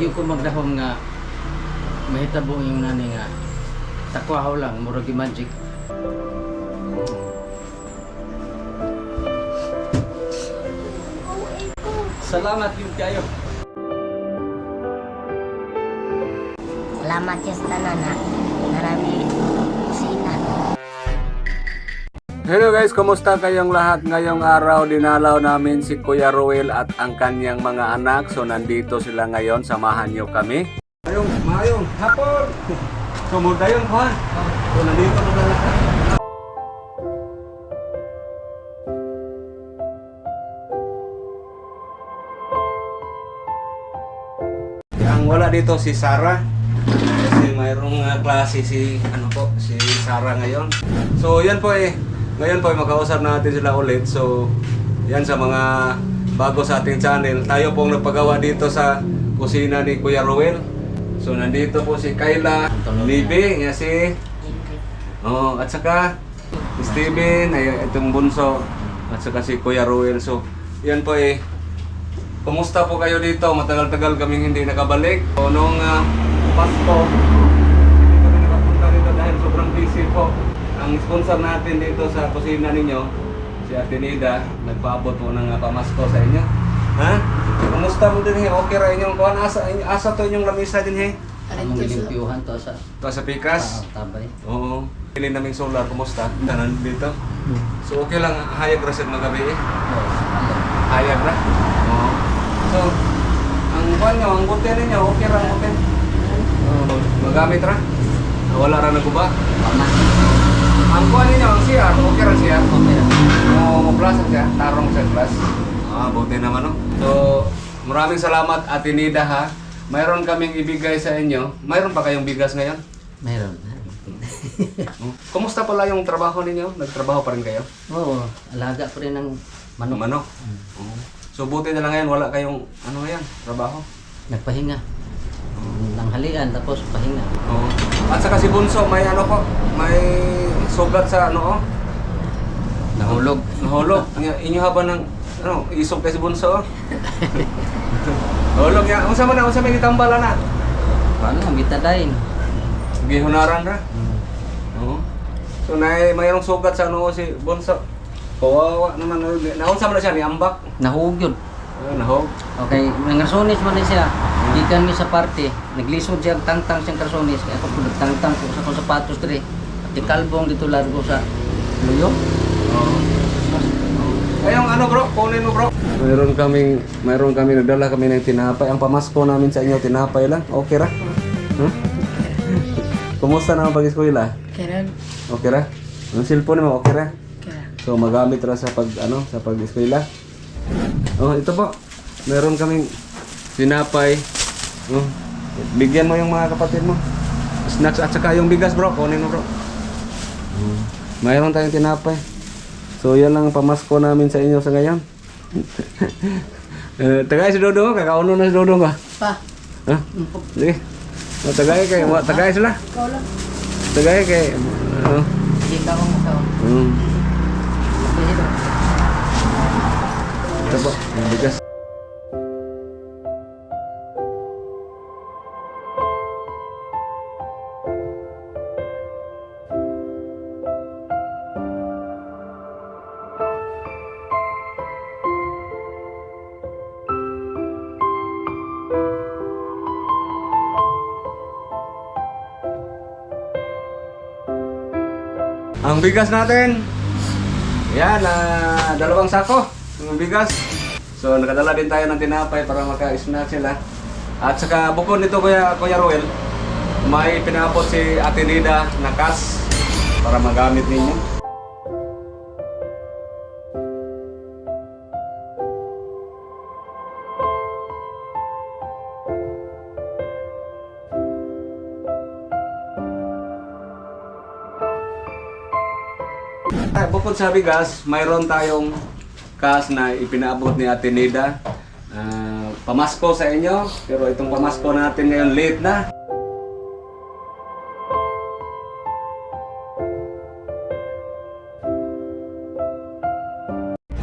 Ayaw ko magdahom nga mahitabo yung nani nga takwaho lang, murag yung magic. Salamat yun kayo. Salamat ya sa tanan ha. Marami Hello guys, kumusta kayong lahat? Ngayong araw dinalaw namin si Kuya Ruel at ang kanyang mga anak. So nandito sila ngayon, samahan niyo kami. Mayong, mayong, hapon! Sumuda yun, Juan. So nandito na lahat. Ang wala dito si Sarah. Kasi mayroong uh, klase si ano po, si Sarah ngayon. So yan po eh. Ngayon po eh, makausap natin sila ulit. So yan sa mga bago sa ating channel. Tayo pong nagpagawa dito sa kusina ni Kuya Ruel. So nandito po si Kayla, Libby, nga si Oh, at saka Steven, ay itong bunso, at saka si Kuya Ruel. So, yan po eh. Kumusta po kayo dito? Matagal-tagal kaming hindi nakabalik. So, nung ah, Pasko, hindi kami nakapunta dito dahil sobrang busy po. Ang sponsor natin dito sa kusina ninyo, si Ate Nida, nagpaabot po ng ah, pamasko sa inyo. Ha? Kumusta mo din eh? Okay ra inyong kuhan? Asa, asa to inyong lamisa din eh? Ang limpiyuhan to sa Ito sa Pikas? ah, tabay. Oo. Pili naming solar, kumusta? Tanan dito. So okay lang, hayag ra sa mga gabi eh. Hayag ra. Oo. So, ang kuhan nyo, ang buti ninyo, okay ra ang buti. Oo. Magamit ra. Wala ra naguba. Mama. Ang kuhan ninyo, ang CR, okay ra CR. Okay ra. Oo, maplasan siya, tarong sa class. Ah, buti naman no. So, maraming salamat Ate Nida ha. Mayroon kaming ibigay sa inyo. Mayroon pa kayong bigas ngayon? Meron. Hmm. Kumusta pala yung trabaho ninyo? Nagtrabaho pa rin kayo? Oo, alaga pa rin ng manok. Manok. Oo. So buti na lang ngayon wala kayong ano yan, trabaho. Nagpahinga. Nanghalian tapos pahinga. Oo. At saka si Bunso, may ano po, may sugat sa ano oh. Nahulog. Nahulog. Inyo, haba ng ano, isog kay si Bunso oh. Nahulog niya. Unsa man na, unsa may gitambala na. Paano? Bitadain. Gihunaran ra. Hmm. Oo. So nay mayroong sugat sa ano si Bunso. Kawawa naman. Naunsa man na siya ni ambak. Nahugyod. Ayun, nahog. Okay, nangarsonis man din siya. Gikan mi sa party, naglisod siya tangtang siyang karsonis. Kaya ako po nagtangtang ko sa kong sapatos dire. At di kalbong dito largo sa luyo. Oo. Ayong ano bro, kunin mo bro. Mayroon kaming, mayroon kami nagdala kami ng tinapay. Ang pamasko namin sa inyo, tinapay lang. Okay ra? Huh? Kumusta na ang pag-eskwela? Kailan? Okay ra? Ang cellphone mo, okay ra? Kailan? So magamit ra sa pag ano, sa pag-eskwela. Oh, ito po. Meron kaming tinapay. Oh, bigyan mo yung mga kapatid mo. Snacks at saka yung bigas, bro. Kunin mo, bro. Oh, mayroon tayong tinapay. So, yan lang ang pamasko namin sa inyo sa ngayon. eh, tagay si Dodo, kakauno na si Dodo ba? Pa, Ha? Sige. Oh, tagay kay, wa, tagay sila. ikaw lang. Tagay kay, ano? Hindi ka akong. Mm. Ito po, yung bigas. Ang bigas natin, yan, ah, dalawang sako ng bigas. So, nakadala din tayo ng tinapay para maka-snack sila. At saka bukod nito, Kuya, Kuya Ruel, may pinapot si Ate Nida na cash para magamit ninyo. Ah, bukod sa bigas, mayroon tayong kas na ipinaabot ni Ate Nida. Uh, ah, pamasko sa inyo, pero itong pamasko natin ngayon late na.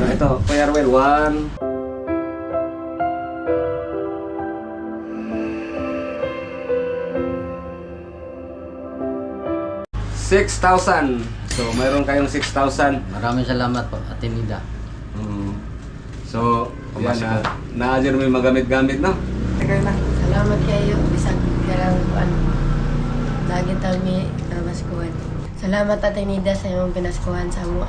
Ah, ito, Kuya Ruel, one. Six thousand. So, mayroon kayong 6,000. Maraming salamat po, Ate Nida. Mm. So, yan na. Naadir mo yung magamit-gamit, no? Na. Salamat kayo. Bisag karang ano. Lagi tami namaskuhan. Salamat Ate Nida sa iyong pinaskuhan sa mua.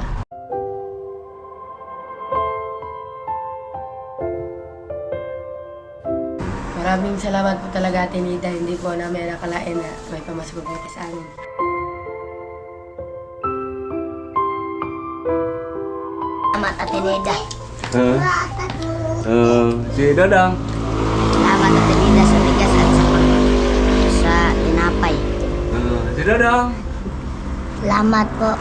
Maraming salamat po talaga Ate Nida. Hindi po namin nakalain na may pamasko po sa amin. Salamat Ate Nida. Uh, uh, si Dadang. Salamat Ate Nida sa bigas at sa sa tinapay. Uh, si Dadang. Salamat po.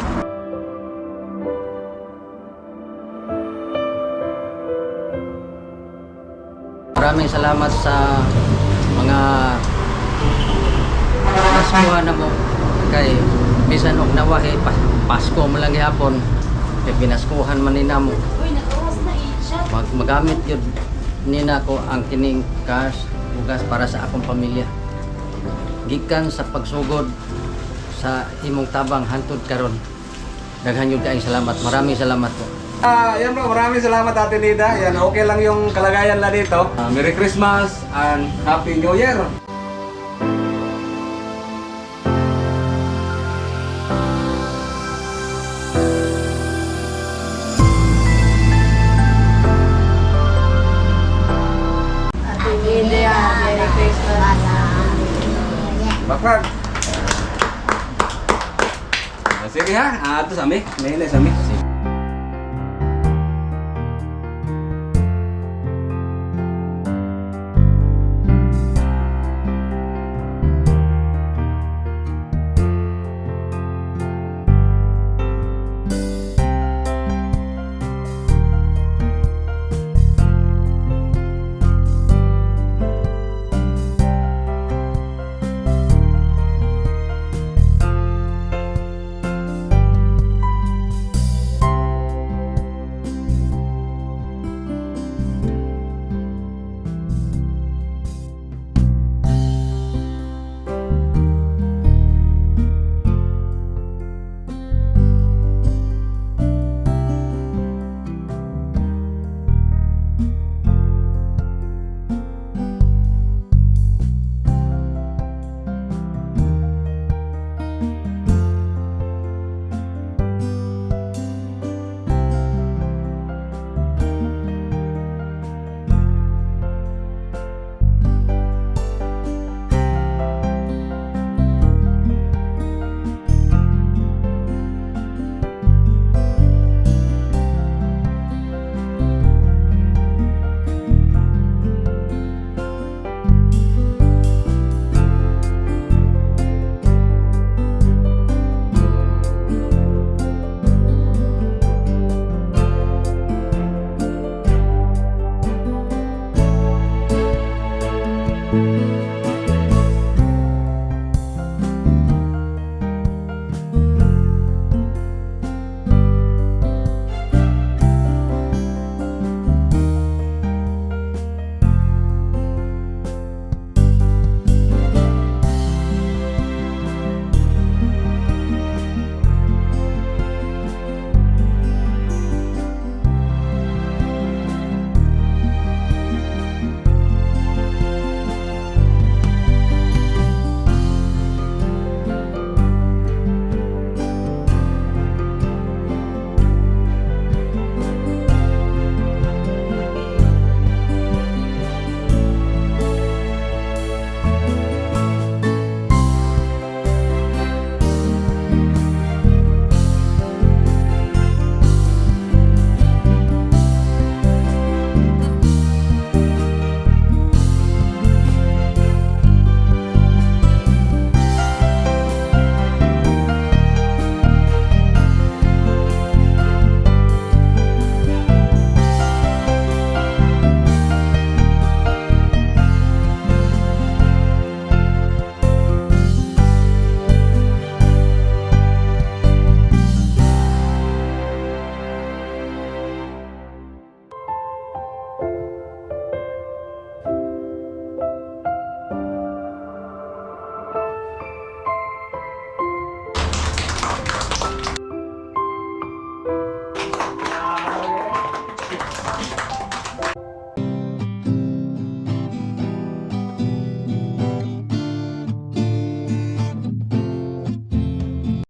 Maraming salamat sa mga naskuha na mo kay bisan og nawahi pas, Pasko mo lang gihapon kay binaskuhan man nina mo. Mag, magamit yun nina ko ang kining cash bugas para sa akong pamilya. Gikan sa pagsugod sa imong tabang hantud karon. Daghan yun kaayong salamat. Maraming salamat po. Ah, yan po, maraming salamat Ate Nida. Yan, okay lang yung kalagayan na dito. Ah, Merry Christmas and Happy New Year. Ah, sige ha, ah, ito sami. Na sami.